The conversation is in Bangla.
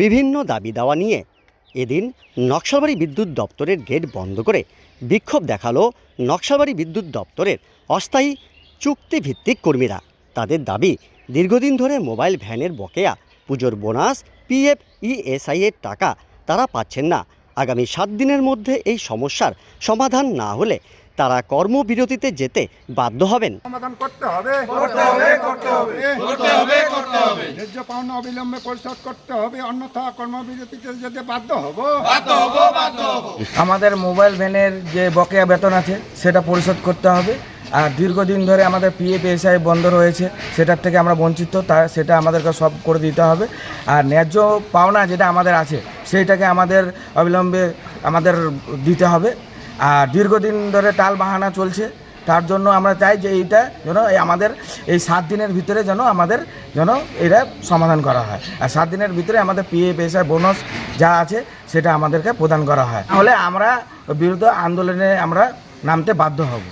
বিভিন্ন দাবি দাওয়া নিয়ে এদিন নকশালবাড়ি বিদ্যুৎ দপ্তরের গেট বন্ধ করে বিক্ষোভ দেখাল নকশালবাড়ি বিদ্যুৎ দপ্তরের অস্থায়ী চুক্তিভিত্তিক কর্মীরা। তাদের দাবি দীর্ঘদিন ধরে মোবাইল ভ্যানের বকেয়া পুজোর বোনাস পিএফ ইএসআই এর টাকা তারা পাচ্ছেন না। আগামী সাত দিনের মধ্যে এই সমস্যার সমাধান না হলে তারা কর্মবিরতিতে যেতে বাধ্য হবেন। সমাধান করতে হবে। করতে হবে করতে হবে। করতে হবে। ন্যায্য পাওনা অবিলম্বে পরিশোধ করতে হবে অন্যথা কর্মবিরতিতে যেতে বাধ্য হব। বাধ্য হব বাধ্য হব। আমাদের মোবাইল ভ্যানের যে বকেয়া বেতন আছে সেটা পরিশোধ করতে হবে। আর দীর্ঘদিন ধরে আমাদের পিএফ এসআই বন্ধ রয়েছে সেটার থেকে আমরা বঞ্চিত তা সেটা আমাদেরকে সব করে দিতে হবে। আর ন্যায্য পাওনা যেটা আমাদের আছে সেইটাকে আমাদের অবিলম্বে আমাদের দিতে হবে। আর দীর্ঘদিন ধরে টাল বাহানা চলছে তার জন্য আমরা চাই যে এইটা যেন এই আমাদের এই সাত দিনের ভিতরে যেন আমাদের যেন এটা সমাধান করা হয়। আর সাত দিনের ভিতরে আমাদের পিএফ এসআই বোনাস যা আছে সেটা আমাদেরকে প্রদান করা হয়। তাহলে আমরা বিরুদ্ধ আন্দোলনে আমরা নামতে বাধ্য হব।